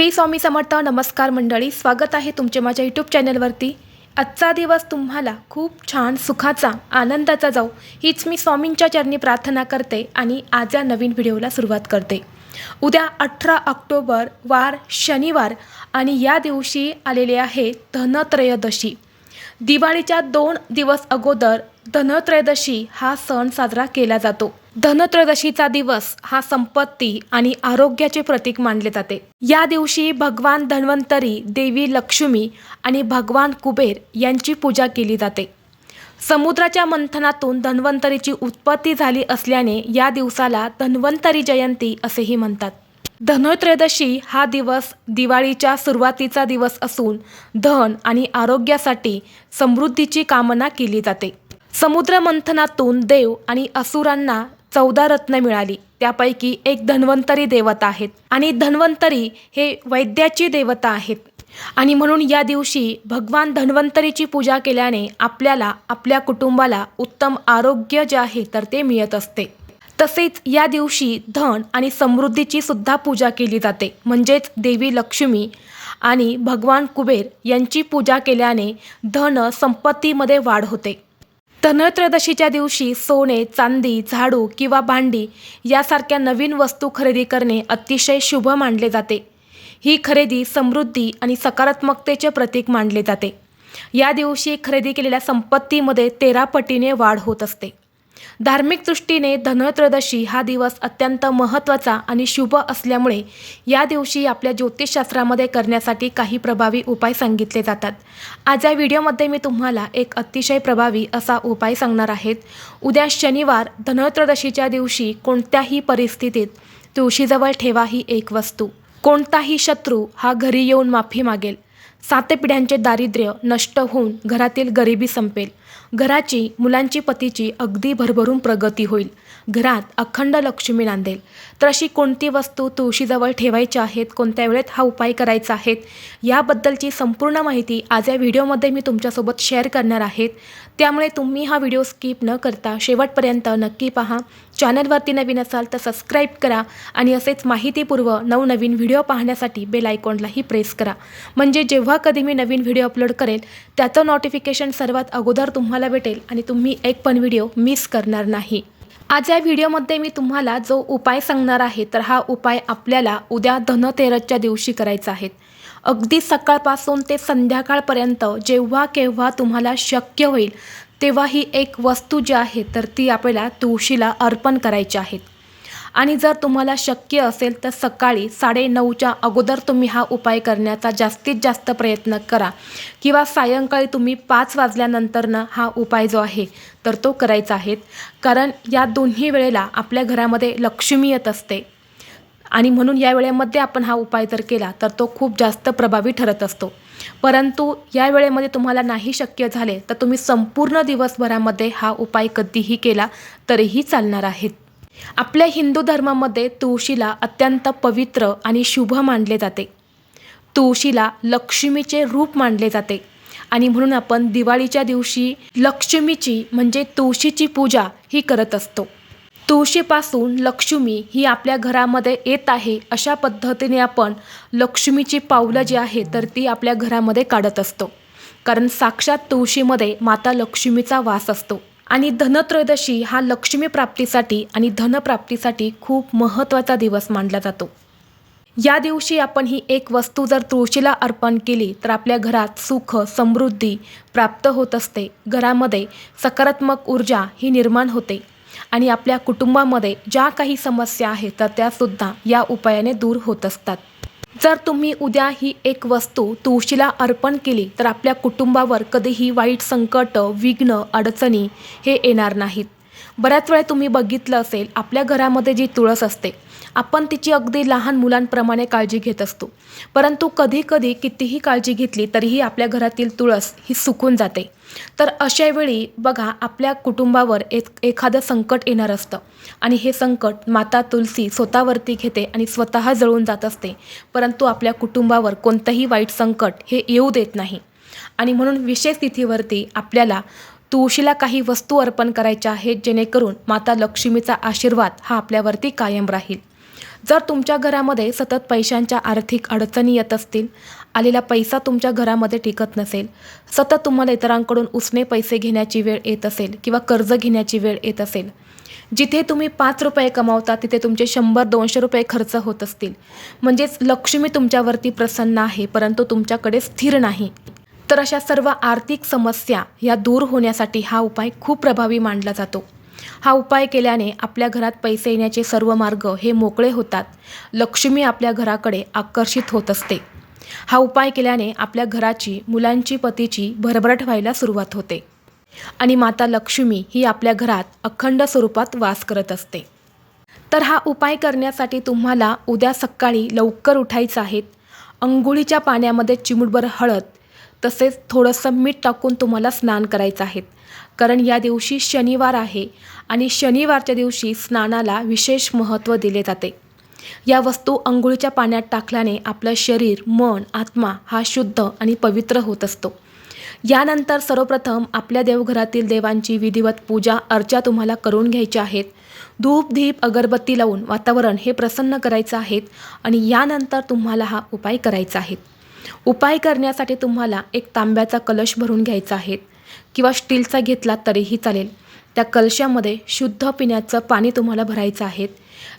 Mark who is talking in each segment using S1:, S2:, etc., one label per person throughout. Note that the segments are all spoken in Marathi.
S1: श्री स्वामी समर्थ नमस्कार मंडळी स्वागत आहे तुमचे माझ्या यूट्यूब चॅनलवरती. आजचा दिवस तुम्हाला खूप छान सुखाचा आनंदाचा जाऊ हीच मी स्वामींच्या चरणी प्रार्थना करते आणि आज या नवीन व्हिडिओला सुरुवात करते. उद्या अठरा ऑक्टोबर वार शनिवार आणि या दिवशी आलेले आहे धनत्रयोदशी. दिवाळीच्या दोन दिवस अगोदर धनत्रयोदशी हा सण साजरा केला जातो. धनत्रयोदशीचा दिवस हा संपत्ती आणि आरोग्याचे प्रतीक मानले जाते. या दिवशी भगवान धन्वंतरी देवी लक्ष्मी आणि भगवान कुबेर यांची पूजा केली जाते. समुद्राच्या मंथनातून धन्वंतरीची उत्पत्ती झाली असल्याने या दिवसाला धन्वंतरी जयंती असेही म्हणतात. धनत्रयोदशी हा दिवस दिवाळीच्या सुरुवातीचा दिवस असून धन आणि आरोग्यासाठी समृद्धीची कामना केली जाते. समुद्र मंथनातून देव आणि असुरांना चौदा रत्न मिळाली. त्यापैकी एक धन्वंतरी देवता आहेत आणि धन्वंतरी हे वैद्याची देवता आहेत. आणि म्हणून या दिवशी भगवान धन्वंतरीची पूजा केल्याने आपल्याला आपल्या कुटुंबाला उत्तम आरोग्य जे आहे तर ते मिळत असते. तसेच या दिवशी धन आणि समृद्धीची सुद्धा पूजा केली जाते. म्हणजेच देवी लक्ष्मी आणि भगवान कुबेर यांची पूजा केल्याने धन संपत्तीमध्ये वाढ होते. धनत्रयोदशीच्या दिवशी सोने चांदी झाडू किंवा भांडी यासारख्या नवीन वस्तू खरेदी करणे अतिशय शुभ मानले जाते. ही खरेदी समृद्धी आणि सकारात्मकतेचे प्रतीक मानले जाते. या दिवशी खरेदी केलेल्या संपत्तीमध्ये तेरा पटीने वाढ होत असते. धार्मिक दृष्टीने धनत्रयोदशी हा दिवस अत्यंत महत्त्वाचा आणि शुभ असल्यामुळे या दिवशी आपल्या ज्योतिषशास्त्रामध्ये करण्यासाठी काही प्रभावी उपाय सांगितले जातात. आज या व्हिडिओमध्ये मी तुम्हाला एक अतिशय प्रभावी असा उपाय सांगणार आहेत उद्या शनिवार धनत्रयोदशीच्या दिवशी कोणत्याही परिस्थितीत तुळशीजवळ ठेवा ही एक वस्तू. कोणताही शत्रू हा घरी येऊन माफी मागेल. सात पिढ्यांचे दारिद्र्य नष्ट होऊन घरातील गरिबी संपेल. घराची मुलांची पतीची अगदी भरभरून प्रगती होईल. घरात अखंड लक्ष्मी नांदेल. तर अशी कोणती वस्तू तुळशीजवळ ठेवायची आहेत? कोणत्या वेळेत हा उपाय करायचा आहेत याबद्दलची संपूर्ण माहिती आज या व्हिडिओमध्ये मी तुमच्यासोबत शेअर करणार आहेत त्यामुळे तुम्ही हा व्हिडिओ स्किप न करता शेवटपर्यंत नक्की पहा. चॅनलवरती नवीन असाल तर सबस्क्राईब करा आणि असेच माहितीपूर्व नवनवीन व्हिडिओ पाहण्यासाठी बेल आयकॉनलाही प्रेस करा. म्हणजे जेव्हा कधी मी नवीन व्हिडिओ अपलोड करेल त्याचं नोटिफिकेशन सर्वात अगोदर तुम्हाला भेटेल आणि तुम्ही एक पण व्हिडिओ मिस करणार नाही. आज या व्हिडिओमध्ये मी तुम्हाला जो उपाय सांगणार आहे तर हा उपाय आपल्याला उद्या धनतेरसच्या दिवशी करायचा आहे. अगदी सकाळपासून ते संध्याकाळपर्यंत जेव्हा केव्हा तुम्हाला शक्य होईल तेव्हा ही एक वस्तू जी आहे तर ती आपल्याला तुळशीला अर्पण करायची आहेत आणि जर तुम्हाला शक्य असेल तर सकाळी साडेनऊच्या अगोदर तुम्ही हा उपाय करण्याचा जास्तीत जास्त प्रयत्न करा. किंवा सायंकाळी तुम्ही पाच वाजल्यानंतरनं हा उपाय जो आहे तर तो करायचा आहे. कारण या दोन्ही वेळेला आपल्या घरामध्ये लक्ष्मी येत असते. आणि म्हणून या वेळेमध्ये आपण हा उपाय जर केला तर तो खूप जास्त प्रभावी ठरत असतो. परंतु या वेळेमध्ये तुम्हाला नाही शक्य झाले तर तुम्ही संपूर्ण दिवसभरामध्ये हा उपाय कधीही केला तरीही चालणार आहेत. आपल्या हिंदू धर्मामध्ये तुळशीला अत्यंत पवित्र आणि शुभ मानले जाते. तुळशीला लक्ष्मीचे रूप मानले जाते. आणि म्हणून आपण दिवाळीच्या दिवशी लक्ष्मीची म्हणजे तुळशीची पूजा ही करत असतो. तुळशीपासून लक्ष्मी ही आपल्या घरामध्ये येत आहे अशा पद्धतीने आपण लक्ष्मीची पावलं जी आहे तर ती आपल्या घरामध्ये काढत असतो. कारण साक्षात तुळशीमध्ये माता लक्ष्मीचा वास असतो. आणि धनत्रयोदशी हा लक्ष्मी प्राप्तीसाठी आणि धनप्राप्तीसाठी खूप महत्त्वाचा दिवस मानला जातो. या दिवशी आपण ही एक वस्तू जर तुळशीला अर्पण केली तर आपल्या घरात सुख समृद्धी प्राप्त होत असते. घरामध्ये सकारात्मक ऊर्जा ही निर्माण होते. आणि आपल्या कुटुंबामध्ये ज्या काही समस्या आहेत तर त्यासुद्धा या उपायाने दूर होत असतात. जर तुम्ही उद्या ही एक वस्तू तुळशीला अर्पण केली तर आपल्या कुटुंबावर कधीही वाईट संकट विघ्न अडचणी हे येणार नाहीत. बऱ्याच वेळा तुम्ही बघितलं असेल आपल्या घरामध्ये जी तुळस असते आपण तिची अगदी लहान मुलांप्रमाणे काळजी घेत असतो. परंतु कधी कधी कितीही काळजी घेतली तरीही आपल्या घरातील तुळस ही सुकून जाते. तर अशावेळी बघा आपल्या कुटुंबावर एक एखादं संकट येणार असतं. आणि हे संकट माता तुलसी स्वतःवरती घेते आणि स्वतः जळून जात असते. परंतु आपल्या कुटुंबावर कोणतंही वाईट संकट हे येऊ देत नाही. आणि म्हणून विशेष तिथीवरती आपल्याला तुळशीला काही वस्तू अर्पण करायच्या आहेत जेणेकरून माता लक्ष्मीचा आशीर्वाद हा आपल्यावरती कायम राहील. जर तुमच्या घरामध्ये सतत पैशांच्या आर्थिक अडचणी येत असतील आलेला पैसा तुमच्या घरामध्ये टिकत नसेल सतत तुम्हाला इतरांकडून उसने पैसे घेण्याची वेळ येत असेल किंवा कर्ज घेण्याची वेळ येत असेल जिथे तुम्ही पाच रुपये कमावता तिथे तुमचे शंभर दोनशे रुपये खर्च होत असतील. म्हणजेच लक्ष्मी तुमच्यावरती प्रसन्न आहे परंतु तुमच्याकडे स्थिर नाही. तर अशा सर्व आर्थिक समस्या या दूर होण्यासाठी हा उपाय खूप प्रभावी मानला जातो. हा उपाय केल्याने आपल्या घरात पैसे येण्याचे सर्व मार्ग हे मोकळे होतात. लक्ष्मी आपल्या घराकडे आकर्षित होत असते. हा उपाय केल्याने आपल्या घराची मुलांची पतीची भरभराट व्हायला सुरुवात होते. आणि माता लक्ष्मी ही आपल्या घरात अखंड स्वरूपात वास करत असते. तर हा उपाय करण्यासाठी तुम्हाला उद्या सकाळी लवकर उठायचं आहे. अंघोळीच्या पाण्यामध्ये चिमुटभर हळद तसेच थोडंसं मीठ टाकून तुम्हाला स्नान करायचं आहे. कारण या दिवशी शनिवार आहे आणि शनिवारच्या दिवशी स्नानाला विशेष महत्त्व दिले जाते. या वस्तू अंघोळीच्या पाण्यात टाकल्याने आपलं शरीर मन आत्मा हा शुद्ध आणि पवित्र होत असतो. यानंतर सर्वप्रथम आपल्या देवघरातील देवांची विधिवत पूजा अर्चा तुम्हाला करून घ्यायच्या आहेत. धूप धीप अगरबत्ती लावून वातावरण हे प्रसन्न करायचं आहेत आणि यानंतर तुम्हाला हा उपाय करायचा आहे. उपाय करण्यासाठी तुम्हाला एक तांब्याचा कलश भरून घ्यायचा आहे किंवा स्टीलचा घेतला तरीही चालेल. त्या कलशामध्ये शुद्ध पिण्याचं पाणी तुम्हाला भरायचं आहे.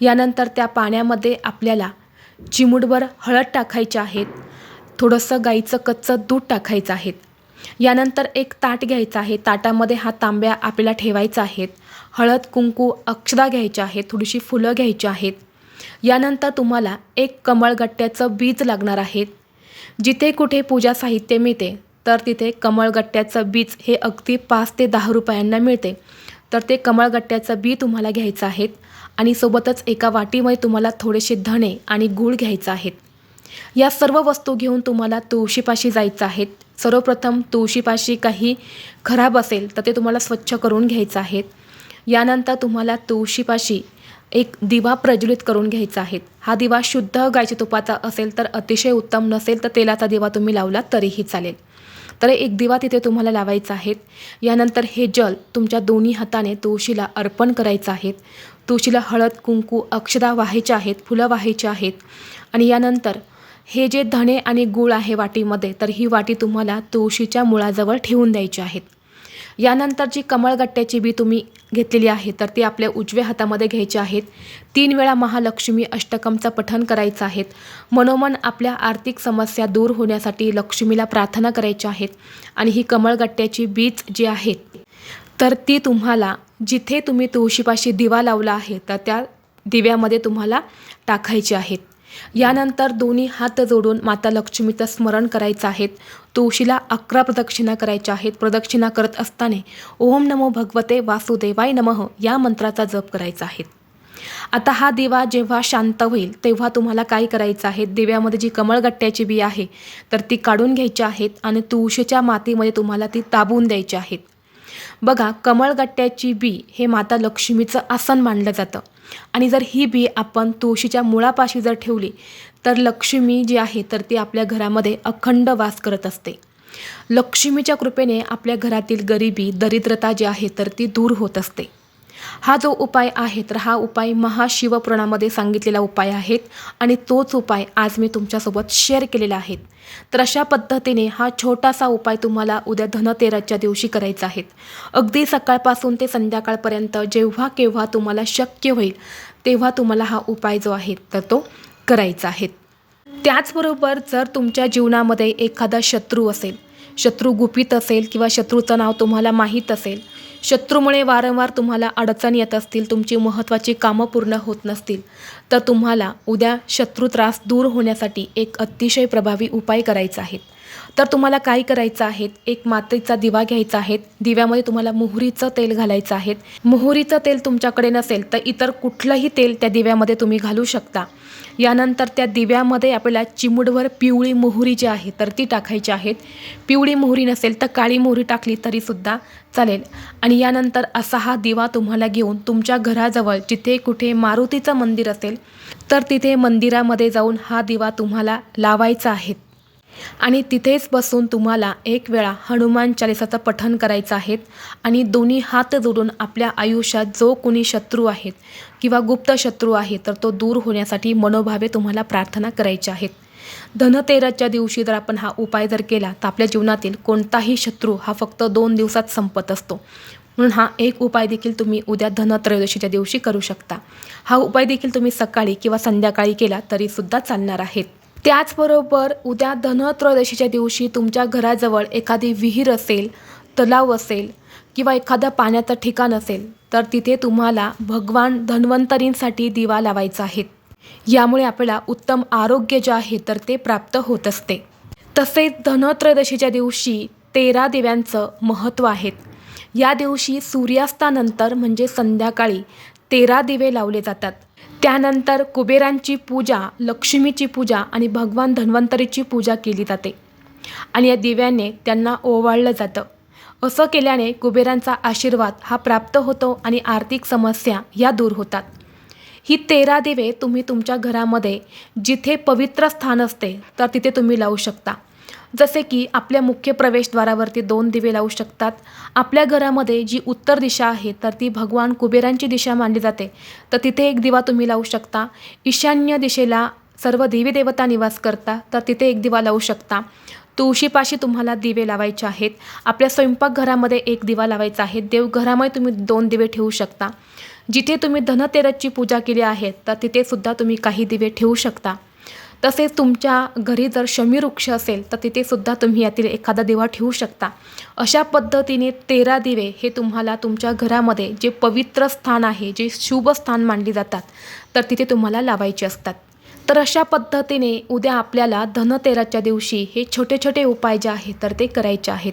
S1: यानंतर त्या पाण्यामध्ये आपल्याला चिमुटभर हळद टाकायची आहेत थोडंसं गाईचं कच्चं दूध टाकायचं आहे. यानंतर एक ताट घ्यायचं आहे. ताटामध्ये हा तांब्या आपल्याला ठेवायचा आहेत हळद कुंकू अक्षदा घ्यायच्या आहेत. थोडीशी फुलं घ्यायची आहेत. यानंतर तुम्हाला एक कमळगट्ट्याचं बीज लागणार आहेत जिथे कुठे पूजा साहित्य मिळते तर तिथे कमळगट्ट्याचं बीज हे अगदी पाच ते दहा रुपयांना मिळते. तर ते कमळगट्ट्याचं बी तुम्हाला घ्यायचं आहेत आणि सोबतच एका वाटीमध्ये तुम्हाला थोडेसे धणे आणि गूळ घ्यायचं आहेत. या सर्व वस्तू घेऊन तुम्हाला तुळशीपाशी जायचं आहेत. सर्वप्रथम तुळशीपाशी काही खराब असेल तर ते तुम्हाला स्वच्छ करून घ्यायचं आहेत. यानंतर तुम्हाला तुळशीपाशी एक दिवा प्रज्वलित करून घ्यायचा आहे. हा दिवा शुद्ध गायच्या तुपाचा असेल तर अतिशय उत्तम नसेल तर तेलाचा दिवा तुम्ही लावला तरीही चालेल. तर एक दिवा तिथे तुम्हाला लावायचा आहे. यानंतर हे जल तुमच्या दोन्ही हाताने तुळशीला अर्पण करायचं आहे. तुळशीला हळद कुंकू अक्षदा व्हायच्या आहेत फुलं व्हायची आहेत. आणि यानंतर हे जे धणे आणि गूळ आहे वाटीमध्ये तर ही वाटी तुम्हाला तुळशीच्या मुळाजवळ ठेवून द्यायची आहेत. यानंतर जी कमळगट्ट्याची बी तुम्ही घेतलेली आहे तर ती आपल्या उजव्या हातामध्ये घ्यायची आहेत. तीन वेळा महालक्ष्मी अष्टकमचं पठण करायचं आहेत. मनोमन आपल्या आर्थिक समस्या दूर होण्यासाठी लक्ष्मीला प्रार्थना करायच्या आहेत आणि ही कमळगट्ट्याची बीज जी आहेत तर ती तुम्हाला जिथे तुम्ही तुळशीपाशी दिवा लावला आहे तर त्या दिव्यामध्ये तुम्हाला टाकायची आहेत यानंतर दोन्ही हात जोडून माता लक्ष्मीचं स्मरण करायचं आहेत. तुळशीला अकरा प्रदक्षिणा करायच्या आहेत. प्रदक्षिणा करत असताना ओम नमो भगवते वासुदेवाय नमः या मंत्राचा जप करायचा आहे. आता हा दिवा जेव्हा शांत होईल तेव्हा तुम्हाला काय करायचं आहे? दिव्यामध्ये जी कमळगट्ट्याची बी आहे तर ती काढून घ्यायची आहेत आणि तुळशीच्या मातीमध्ये तुम्हाला ती ताबून द्यायची आहेत. बघा कमळगट्ट्याची बी हे माता लक्ष्मीचं आसन मानलं जातं. आणि जर ही बी आपण तुळशीच्या मुळापाशी जर ठेवली तर लक्ष्मी जी आहे तर ती आपल्या घरामध्ये अखंड वास करत असते. लक्ष्मीच्या कृपेने आपल्या घरातील गरिबी दरिद्रता जी आहे तर ती दूर होत असते. हा जो उपाय आहे तर हा उपाय महाशिवपुराणामध्ये सांगितलेला उपाय आहेत आणि तोच उपाय आज मी तुमच्यासोबत शेअर केलेला आहे. तर अशा पद्धतीने हा छोटासा उपाय तुम्हाला उद्या धनतेरसच्या दिवशी करायचा आहे. अगदी सकाळपासून ते संध्याकाळपर्यंत जेव्हा केव्हा तुम्हाला शक्य होईल तेव्हा तुम्हाला हा उपाय जो आहे तर तो करायचा आहे. त्याचबरोबर जर तुमच्या जीवनामध्ये एखादा शत्रू असेल शत्रू गुपित असेल किंवा शत्रूचं नाव तुम्हाला माहीत असेल शत्रूमुळे वारंवार तुम्हाला अडचण येत असतील तुमची महत्त्वाची कामं पूर्ण होत नसतील तर तुम्हाला उद्या शत्रू त्रास दूर होण्यासाठी एक अतिशय प्रभावी उपाय करायचा आहे. तर तुम्हाला काय करायचं आहे? एक मातीचा दिवा घ्यायचा आहे. दिव्यामध्ये तुम्हाला मोहरीचं तेल घालायचं आहे. मोहरीचं तेल तुमच्याकडे नसेल तर इतर कुठलंही तेल त्या दिव्यामध्ये तुम्ही घालू शकता. यानंतर त्या दिव्यामध्ये आपल्याला चिमुडभर पिवळी मोहरी जी आहे तर ती टाकायची आहेत. पिवळी मोहरी नसेल तर काळी मोहरी टाकली तरीसुद्धा चालेल. आणि यानंतर असा हा दिवा तुम्हाला घेऊन तुमच्या घराजवळ जिथे कुठे मारुतीचं मंदिर असेल तर तिथे मंदिरामध्ये जाऊन हा दिवा तुम्हाला लावायचा आहे. आणि तिथेच बसून तुम्हाला एक वेळा हनुमान चालिसाचं पठण करायचं आहे आणि दोन्ही हात जोडून आपल्या आयुष्यात जो कोणी शत्रू आहेत किंवा गुप्त शत्रू आहे तर तो दूर होण्यासाठी मनोभावे तुम्हाला प्रार्थना करायच्या आहेत. धनतेरसच्या दिवशी जर आपण हा उपाय जर केला तर आपल्या जीवनातील कोणताही शत्रू हा फक्त दोन दिवसात संपत असतो. म्हणून हा एक उपाय देखील तुम्ही उद्या धनत्रयोदशीच्या दिवशी करू शकता. हा उपाय देखील तुम्ही सकाळी किंवा संध्याकाळी केला तरीसुद्धा चालणार आहेत. त्याचबरोबर उद्या धनत्रयोदशीच्या दिवशी तुमच्या घराजवळ एखादी विहीर असेल तलाव असेल किंवा एखादं पाण्याचं ठिकाण असेल तर तिथे तुम्हाला भगवान धन्वंतरींसाठी दिवा लावायचा आहे. यामुळे आपल्याला उत्तम आरोग्य जे आहे तर ते प्राप्त होत असते. तसेच धनत्रयोदशीच्या दिवशी तेरा दिव्यांचं महत्त्व आहे. या दिवशी सूर्यास्तानंतर म्हणजे संध्याकाळी तेरा दिवे लावले जातात. त्यानंतर कुबेरांची पूजा लक्ष्मीची पूजा आणि भगवान धन्वंतरीची पूजा केली जाते. आणि या दिव्याने त्यांना ओवाळलं जातं. असं केल्याने कुबेरांचा आशीर्वाद हा प्राप्त होतो आणि आर्थिक समस्या या दूर होतात. ही तेरा दिवे तुम्ही तुमच्या घरामध्ये जिथे पवित्र स्थान असते तर तिथे तुम्ही लावू शकता. जसे की आपल्या मुख्य प्रवेशद्वारावरती दोन दिवे लावू शकतात. आपल्या घरामध्ये जी उत्तर दिशा आहे तर ती भगवान कुबेरांची दिशा मानली जाते. तर तिथे एक दिवा तुम्ही लावू शकता. ईशान्य दिशेला सर्व देवी देवता निवास करता तर तिथे एक दिवा लावू शकता. तुळशीपाशी तुम्हाला दिवे लावायचे आहेत. आपल्या स्वयंपाकघरामध्ये एक दिवा लावायचा आहे. देवघरामध्ये तुम्ही दोन दिवे ठेवू शकता. जिथे तुम्ही धनतेरसची पूजा केली आहे तर तिथे सुद्धा तुम्ही काही दिवे ठेवू शकता. तसेच तुमच्या घरी जर शमी वृक्ष असेल तर तिथेसुद्धा तुम्ही यातील एखादा दिवा ठेवू शकता. अशा पद्धतीने तेरा दिवे हे तुम्हाला तुमच्या घरामध्ये जे पवित्र स्थान आहे जे शुभ स्थान मानली जातात तर तिथे तुम्हाला लावायचे असतात. तर अशा पद्धतीने उद्या आपल्याला धनतेराच्या दिवशी हे छोटे छोटे उपाय जे आहेत तर ते करायचे आहेत.